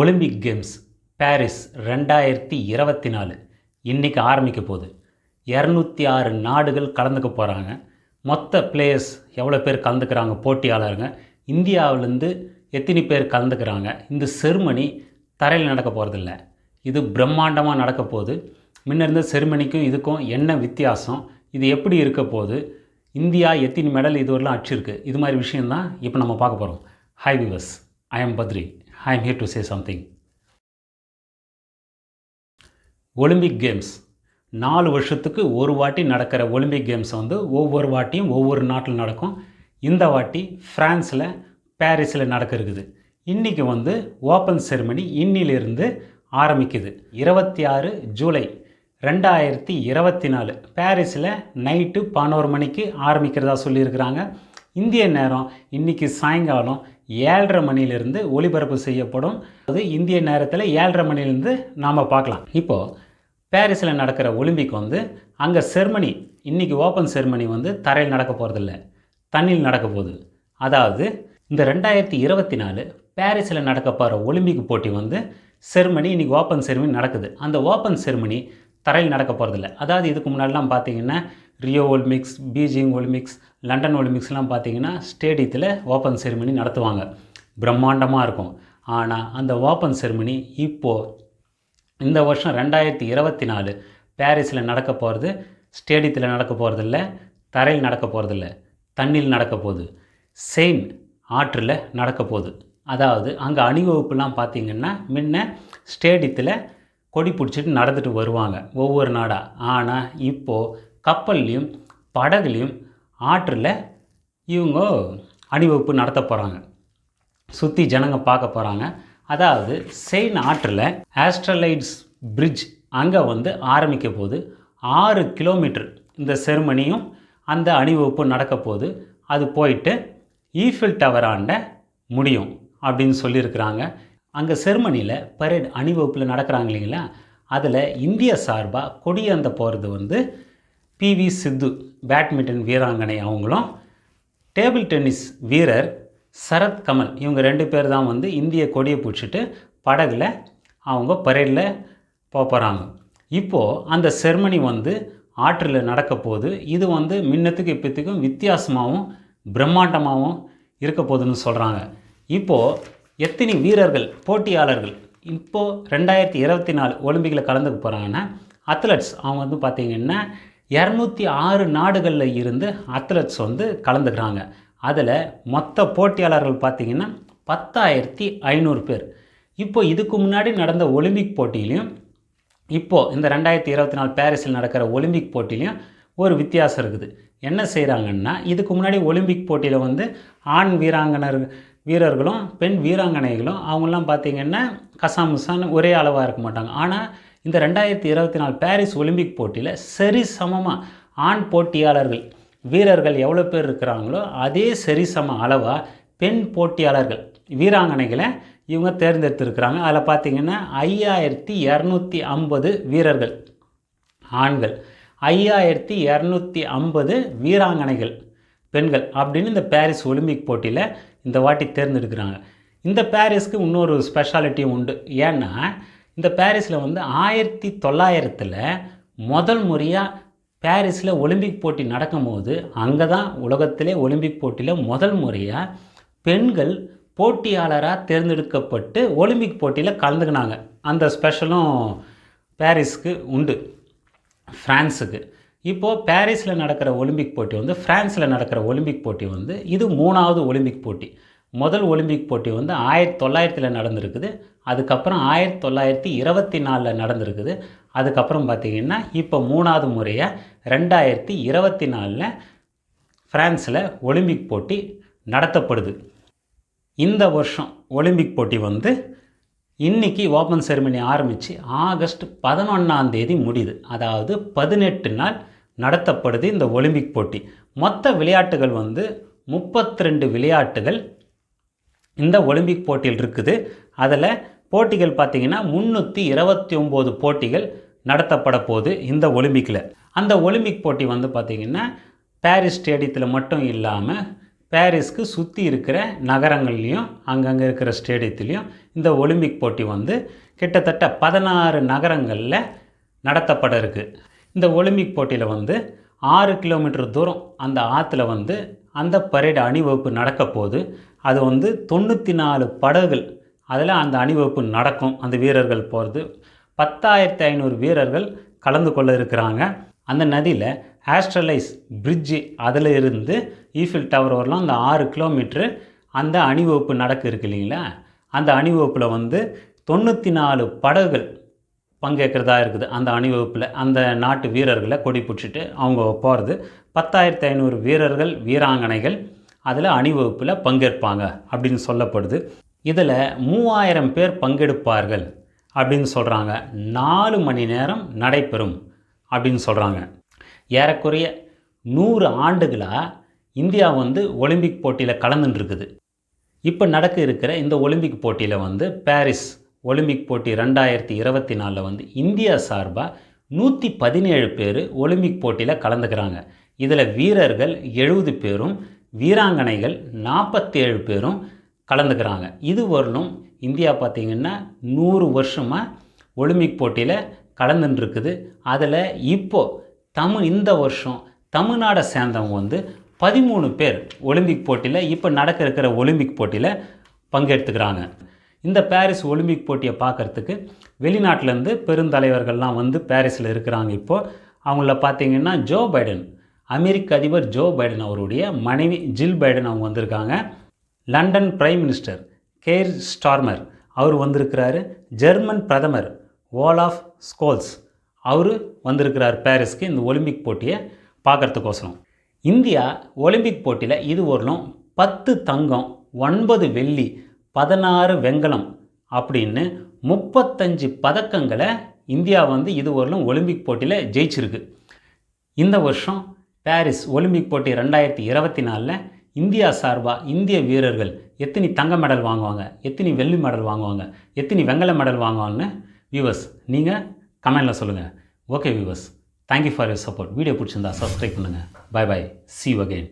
Olympic games Paris ரெண்டாயிரத்தி இருபத்தி நாலு இன்றைக்கி ஆரம்பிக்க போகுது. இரநூத்தி ஆறு நாடுகள் கலந்துக்க போகிறாங்க மொத்த பிளேயர்ஸ் எவ்வளோ பேர் கலந்துக்கிறாங்க? போட்டியாளருங்க. இந்தியாவிலேருந்து எத்தனை பேர் கலந்துக்கிறாங்க? இந்த செருமனி தரையில் நடக்க போகிறதில்ல இது பிரம்மாண்டமாக நடக்க போகுது. முன்ன இருந்த செருமனிக்கும் இதுக்கும் என்ன வித்தியாசம்? இது எப்படி இருக்க போகுது? இந்தியா எத்தனை மெடல் இதுவரெல்லாம் அடிச்சிருக்கு? இது மாதிரி விஷயம்தான் இப்போ நம்ம பார்க்க போகிறோம் hi viewers I am Badri I am here to say something Olympic games நாலு வருஷத்துக்கு ஒரு வாட்டி நடக்கிற ஒலிம்பிக் கேம்ஸ் வந்து ஒவ்வொரு வாட்டியும் ஒவ்வொரு நாட்டில் நடக்கும். இந்த வாட்டி ஃப்ரான்ஸில் பாரிஸில் நடக்க இருக்குது. இன்றைக்கி வந்து ஓப்பன் செரிமனி இன்னிலிருந்து ஆரம்பிக்குது. இருபத்தி ஆறு ஜூலை ரெண்டாயிரத்தி இருபத்தி நாலு. பாரிஸில் நைட்டு பதினோரு மணிக்கு ஆரம்பிக்கிறதா சொல்லியிருக்கிறாங்க. இந்திய நேரம் இன்றைக்கி சாயங்காலம் ஏழரை மணிலிருந்து ஒளிபரப்பு செய்யப்படும். அது இந்திய நேரத்தில் ஏழரை மணிலேருந்து நாம் பார்க்கலாம். இப்போது பாரிஸில் நடக்கிற ஒலிம்பிக் வந்து அங்கே செர்மனி இன்றைக்கி ஓப்பன் செர்மனி வந்து தரையில் நடக்க போகிறதில்ல தண்ணியில் நடக்க போகுது. அதாவது இந்த ரெண்டாயிரத்தி இருபத்தி நாலு பாரிஸில் நடக்க போகிற ஒலிம்பிக் போட்டி வந்து செர்மனி இன்றைக்கி ஓப்பன் செர்மனி நடக்குது. அந்த ஓப்பன் செர்மனி தரையில் நடக்க போகிறதில்ல அதாவது இதுக்கு முன்னாடிலாம் பார்த்தீங்கன்னா Rio Olympics Beijing Olympics London ஒலிம்பிக்ஸ்லாம் பார்த்தீங்கன்னா ஸ்டேடியத்தில் ஓப்பன் செரிமனி நடத்துவாங்க. பிரம்மாண்டமாக இருக்கும். ஆனால் அந்த ஓப்பன் செரிமனி இப்போது இந்த வருஷம் ரெண்டாயிரத்தி இருபத்தி நாலு பாரிஸில் நடக்க போகிறது ஸ்டேடியத்தில் நடக்க போகிறதில்ல தரையில் நடக்க போகிறதில்ல தண்ணியில் நடக்க போகுது. செயின் ஆற்றில் நடக்க போகுது. அதாவது அங்கே அணிவகுப்புலாம் பார்த்திங்கன்னா முன்ன ஸ்டேடியத்தில் கொடி பிடிச்சிட்டு நடந்துட்டு வருவாங்க ஒவ்வொரு நாடாக ஆனால் இப்போது கப்பல்லையும் படகுலையும் ஆற்றில் இவங்க அணிவகுப்பு நடத்த போகிறாங்க சுற்றி ஜனங்க பார்க்க போகிறாங்க அதாவது செயின் ஆற்றில் ஆஸ்ட்ரலைட்ஸ் பிரிட்ஜ் அங்கே வந்து ஆரம்பிக்க போது ஆறு கிலோமீட்டர் இந்த செருமனியும் அந்த அணிவகுப்பு நடக்க போது அது போயிட்டு ஈஃபில் டவராண்ட முடியும் அப்படின்னு சொல்லியிருக்கிறாங்க. அங்கே செருமனியில் பரேட் அணிவகுப்பில் நடக்கிறாங்க இல்லைங்களா? அதில் இந்திய சார்பாக கொடியேந்த போகிறது வந்து பிவி சித்து பேட்மிண்டன் வீராங்கனை அவங்களும் டேபிள் டென்னிஸ் வீரர் சரத் கமல் இவங்க ரெண்டு பேர் தான் வந்து இந்திய கொடியை பிடிச்சிட்டு படகுல அவங்க பரேடில் போக போகிறாங்க இப்போது அந்த செர்மனி வந்து ஆற்றில் நடக்க போகுது. இது வந்து முன்னத்துக்கு இப்போத்துக்கும் வித்தியாசமாகவும் பிரம்மாண்டமாகவும் இருக்க போகுதுன்னு சொல்கிறாங்க இப்போது எத்தனை வீரர்கள் போட்டியாளர்கள் இப்போது ரெண்டாயிரத்தி இருபத்தி நாலு ஒலிம்பிக்கில் கலந்துக்க போகிறாங்கன்னா அத்லட்ஸ் அவங்க வந்து பார்த்திங்கன்னா இரநூத்தி ஆறு நாடுகளில் இருந்து அத்லட்ஸ் வந்து கலந்துக்கிறாங்க. அதில் மொத்த போட்டியாளர்கள் பார்த்திங்கன்னா பத்தாயிரத்தி ஐநூறு பேர். இப்போ இதுக்கு முன்னாடி நடந்த ஒலிம்பிக் போட்டியிலையும் இப்போது இந்த ரெண்டாயிரத்தி இருபத்தி நாலு பாரிஸில் நடக்கிற ஒலிம்பிக் போட்டிலையும் ஒரு வித்தியாசம் இருக்குது. என்ன செய்கிறாங்கன்னா இதுக்கு முன்னாடி ஒலிம்பிக் போட்டியில் வந்து ஆண் வீராங்கனர் வீரர்களும் பெண் வீராங்கனைகளும் அவங்களாம் பார்த்திங்கன்னா கசாமுசான்னு ஒரே அளவாக இருக்க மாட்டாங்க. ஆனால் இந்த ரெண்டாயிரத்தி இருபத்தி நாலு பாரிஸ் ஒலிம்பிக் போட்டியில் சரி சமமாக ஆண் போட்டியாளர்கள் வீரர்கள் எவ்வளோ பேர் இருக்கிறாங்களோ அதே சரிசம அளவாக பெண் போட்டியாளர்கள் வீராங்கனைகளை இவங்க தேர்ந்தெடுத்திருக்கிறாங்க. அதில் பார்த்திங்கன்னா ஐயாயிரத்தி இரநூத்தி ஐம்பது வீரர்கள் ஆண்கள். ஐயாயிரத்தி இரநூத்தி ஐம்பது வீராங்கனைகள் பெண்கள் அப்படின்னு இந்த பாரிஸ் ஒலிம்பிக் போட்டியில் இந்த வாட்டி தேர்ந்தெடுக்கிறாங்க. இந்த பாரிஸ்க்கு இன்னொரு ஸ்பெஷாலிட்டியும் உண்டு. ஏன்னா இந்த பாரிஸில் வந்து ஆயிரத்தி தொள்ளாயிரத்தில் முதல் முறையாக பாரிஸில் ஒலிம்பிக் போட்டி நடக்கும்போது அங்கே தான் உலகத்திலே ஒலிம்பிக் போட்டியில் முதல் முறையாக பெண்கள் போட்டியாளராக தேர்ந்தெடுக்கப்பட்டு ஒலிம்பிக் போட்டியில் கலந்துக்கினாங்க. அந்த ஸ்பெஷலும் பாரிஸ்க்கு உண்டு. ஃப்ரான்ஸுக்கு இப்போது பாரிஸில் நடக்கிற ஒலிம்பிக் போட்டி வந்து ஃப்ரான்ஸில் நடக்கிற ஒலிம்பிக் போட்டி வந்து இது மூணாவது ஒலிம்பிக் போட்டி. முதல் ஒலிம்பிக் போட்டி வந்து ஆயிரத்தி தொள்ளாயிரத்தில் நடந்திருக்குது. அதுக்கப்புறம் ஆயிரத்தி தொள்ளாயிரத்தி இருபத்தி நாலில் நடந்திருக்குது. அதுக்கப்புறம் பார்த்திங்கன்னா இப்போ மூணாவது முறையாக ரெண்டாயிரத்தி இருபத்தி நாலில் ஃப்ரான்ஸில் ஒலிம்பிக் போட்டி நடத்தப்படுது. இந்த வருஷம் ஒலிம்பிக் போட்டி வந்து இன்றைக்கி ஓப்பன் செரிமனி ஆரம்பித்து ஆகஸ்ட் பதினொன்றாம் தேதி முடியுது. அதாவது பதினெட்டு நாள் நடத்தப்படுது இந்த ஒலிம்பிக் போட்டி. மொத்த விளையாட்டுகள் வந்து முப்பத்தி ரெண்டு விளையாட்டுகள் இந்த ஒலிம்பிக் போட்டியில் இருக்குது. அதில் போட்டிகள் பார்த்திங்கன்னா முந்நூற்றி இருபத்தி ஒம்பது போட்டிகள் நடத்தப்பட போகுது இந்த ஒலிம்பிக்கில். அந்த ஒலிம்பிக் போட்டி வந்து பார்த்திங்கன்னா பாரிஸ் ஸ்டேடியத்தில் மட்டும் இல்லாமல் பாரிஸ்க்கு சுற்றி இருக்கிற நகரங்கள்லேயும் அங்கங்கே இருக்கிற ஸ்டேடியத்துலேயும் இந்த ஒலிம்பிக் போட்டி வந்து கிட்டத்தட்ட பதினாறு நகரங்களில் நடத்தப்பட இருக்குது இந்த ஒலிம்பிக் போட்டியில் வந்து ஆறு கிலோமீட்டர் தூரம் அந்த ஆற்றுல வந்து அந்த பரேடு அணிவகுப்பு நடக்க அது வந்து தொண்ணூற்றி நாலு படகுகள் அதில் அந்த அணிவகுப்பு நடக்கும். அந்த வீரர்கள் போகிறது பத்தாயிரத்தி ஐநூறு வீரர்கள் கலந்து கொள்ள இருக்கிறாங்க. அந்த நதியில் ஆஸ்ட்ரலைஸ் பிரிட்ஜு அதில் இருந்து ஈஃபில் டவர் வரலாம் அந்த ஆறு கிலோமீட்ரு அந்த அணிவகுப்பு நடக்க இருக்கு இல்லைங்களா? அந்த அணிவகுப்பில் வந்து தொண்ணூற்றி நாலு படகுகள் பங்கேற்கிறதா இருக்குது. அந்த அணிவகுப்பில் அந்த நாட்டு வீரர்களை கொடி பிடிச்சிட்டு அவங்க போகிறது பத்தாயிரத்தி ஐநூறு வீரர்கள் வீராங்கனைகள் அதில் அணிவகுப்பில் பங்கேற்பாங்க அப்படின்னு சொல்லப்படுது. இதில் மூவாயிரம் பேர் பங்கெடுப்பார்கள் அப்படின்னு சொல்கிறாங்க நாலு மணி நேரம் நடைபெறும் அப்படின்னு சொல்கிறாங்க ஏறக்குறைய நூறு ஆண்டுகளாக இந்தியா வந்து ஒலிம்பிக் போட்டியில் கலந்துட்டுருக்குது இப்போ நடக்க இருக்கிற இந்த ஒலிம்பிக் போட்டியில் வந்து பாரிஸ் ஒலிம்பிக் போட்டி ரெண்டாயிரத்தி இருபத்தி நாலில் வந்து இந்தியா சார்பாக நூற்றி பதினேழு பேர் ஒலிம்பிக் போட்டியில் கலந்துக்கிறாங்க. இதில் வீரர்கள் எழுபது பேரும் வீராங்கனைகள் நாற்பத்தேழு பேரும் கலந்துக்கிறாங்க. இது வரலும் இந்தியா பார்த்திங்கன்னா நூறு வருஷமாக ஒலிம்பிக் போட்டியில் கலந்துட்டுருக்குது அதில் இப்போது தமிழ் இந்த வருஷம் தமிழ்நாடை சேர்ந்தவங்க வந்து பதிமூணு பேர் ஒலிம்பிக் போட்டியில் இப்போ நடக்க இருக்கிற ஒலிம்பிக் போட்டியில் பங்கெடுத்துக்கிறாங்க. இந்த பாரிஸ் ஒலிம்பிக் போட்டியை பார்க்குறதுக்கு வெளிநாட்டிலேருந்து பெருந்தலைவர்கள்லாம் வந்து பாரிஸில் இருக்கிறாங்க இப்போது அவங்கள பார்த்தீங்கன்னா ஜோ பைடன் அமெரிக்க அதிபர் ஜோ பைடன் அவருடைய மனைவி ஜில் பைடன் அவங்க வந்திருக்காங்க. London prime minister Keir Starmer அவர் வந்திருக்கிறாரு. ஜெர்மன் பிரதமர் ஓலாஃப் ஸ்கோல்ஸ் அவர் வந்திருக்கிறார் பாரிஸ்க்கு இந்த ஒலிம்பிக் போட்டியை பார்க்குறதுக்கோசரம். இந்தியா ஒலிம்பிக் போட்டியில் இது வரலும் பத்து தங்கம் ஒன்பது வெள்ளி பதினாறு வெங்கலம் அப்படின்னு முப்பத்தஞ்சு பதக்கங்களை இந்தியா வந்து இதுவரையிலும் ஒலிம்பிக் போட்டியில் ஜெயிச்சிருக்கு. இந்த வருஷம் பாரிஸ் ஒலிம்பிக் போட்டி ரெண்டாயிரத்தி இருபத்தி நாலில் இந்தியா சார்பாக இந்திய வீரர்கள் எத்தனை தங்க மெடல் வாங்குவாங்க எத்தனை வெள்ளி மெடல் வாங்குவாங்க எத்தனை வெங்கல மெடல் வாங்குவாங்கன்னு வியூவர்ஸ் நீங்கள் கமெண்டில் சொல்லுங்கள் okay viewers thank you for your support video பிடிச்சிருந்தா சப்ஸ்கிரைப் பண்ணுங்கள் பை பாய் சி அகெயின்